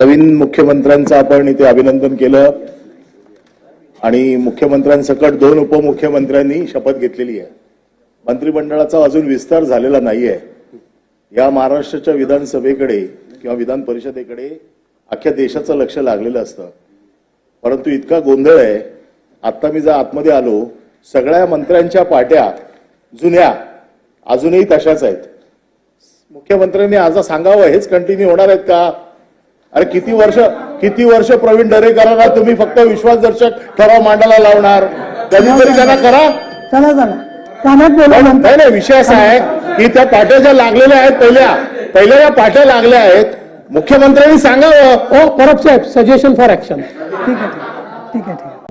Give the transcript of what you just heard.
नवीन मुख्यमंत्र्यांचं आपण इथे अभिनंदन केलं. आणि मुख्यमंत्र्यांसकट दोन उपमुख्यमंत्र्यांनी शपथ घेतलेली आहे. मंत्रिमंडळाचा अजून विस्तार झालेला नाहीये. या महाराष्ट्राच्या विधानसभेकडे किंवा विधान परिषदेकडे अख्ख्या देशाचं लक्ष लागलेलं असतं. परंतु इतका गोंधळ आहे. आता मी जर आतमध्ये आलो सगळ्या मंत्र्यांच्या पाट्या जुन्या अजूनही तशाच आहेत. मुख्यमंत्र्यांनी आज सांगावं हेच कंटिन्यू होणार आहेत का? अरे किती वर्ष किती वर्ष प्रवीण दरेकरांना तुम्ही फक्त विश्वासदर्शक ठराव मांडायला लावणार? कधीतरी त्यांना करा. चला चला. नाही नाही विषय असा आहे की त्या पाट्या ज्या लागलेल्या आहेत पहिल्या पहिल्या या पाट्या लागल्या आहेत मुख्यमंत्र्यांनी सांगावं. ओ परब साहेब सजेशन फॉर ऍक्शन ठीक आहे ठीक आहे ठीक आहे.